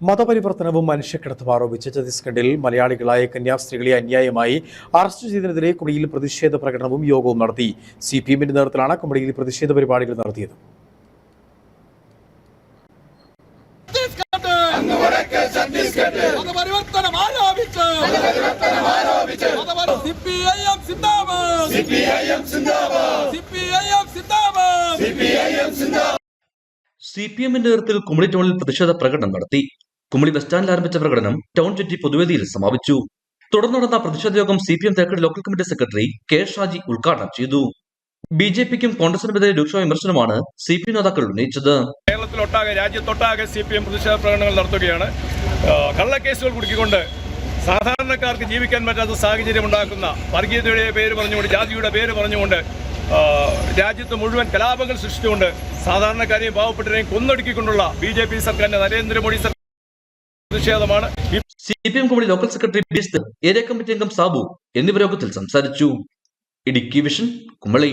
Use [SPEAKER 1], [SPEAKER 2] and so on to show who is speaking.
[SPEAKER 1] മതപരിവർത്തനവും മനുഷ്യക്കിടത്തും ആരോപിച്ച് ഛത്തീസ്ഗഡിൽ മലയാളികളായ കന്യാസ്ത്രീകളെ അന്യായമായി അറസ്റ്റ് ചെയ്തതിനെതിരെ കുമളിയിൽ പ്രതിഷേധ പ്രകടനവും യോഗവും നടത്തി. സി പി എമ്മിന്റെ നേതൃത്വത്തിലാണ് കുമളിയിൽ പ്രതിഷേധ പരിപാടികൾ നടത്തിയത്.
[SPEAKER 2] സി പി എമ്മിന്റെ നേതൃത്വത്തിൽ കുമളി ടൗണിൽ പ്രതിഷേധ പ്രകടനം നടത്തി. കുമളി ബസ് സ്റ്റാൻഡിൽ ആരംഭിച്ച പ്രകടനം ടൗൺ ചുറ്റി പൊതുവേദിയിൽ സമാപിച്ചു. തുടർന്ന് നടന്ന പ്രതിഷേധ യോഗം C P M Thekkady local committee secretary K Shaji ഉദ്ഘാടനം ചെയ്തു. ബി ജെ പിക്കും കോൺഗ്രസിനുമെതിരെ രൂക്ഷ വിമർശനമാണ് സി പി നേതാക്കൾ ഉന്നയിച്ചത്.
[SPEAKER 3] കേരളത്തിലൊട്ടാകെ രാജ്യത്തൊട്ടാകെ സി പി എം പ്രതിഷേധ പ്രകടനങ്ങൾ നടത്തുകയാണ്. കള്ളക്കേസുകൾ കുടുക്കിക്കൊണ്ട് സാധാരണക്കാർക്ക് ജീവിക്കാൻ പറ്റാത്ത സാഹചര്യം ഉണ്ടാക്കുന്ന വർഗീയതയുടെ പേര് പറഞ്ഞുകൊണ്ട് ജാതിയുടെ പേര് പറഞ്ഞുകൊണ്ട് രാജ്യത്ത് മുഴുവൻ കലാപങ്ങൾ സൃഷ്ടിച്ചുകൊണ്ട് സാധാരണക്കാരെയും പാവപ്പെട്ടവരെയും കൊന്നൊടുക്കിക്കൊണ്ടുള്ള ബി ജെ പി സർക്കാരിന്റെ നരേന്ദ്രമോദി സർക്കാർ പ്രതിഷേധമാണ്.
[SPEAKER 2] C P M Kumily local secretary B S area committee അംഗം സാബു എന്നിവർ യോഗത്തിൽ സംസാരിച്ചു. ഇടുക്കി വിഷൻ കുമളി.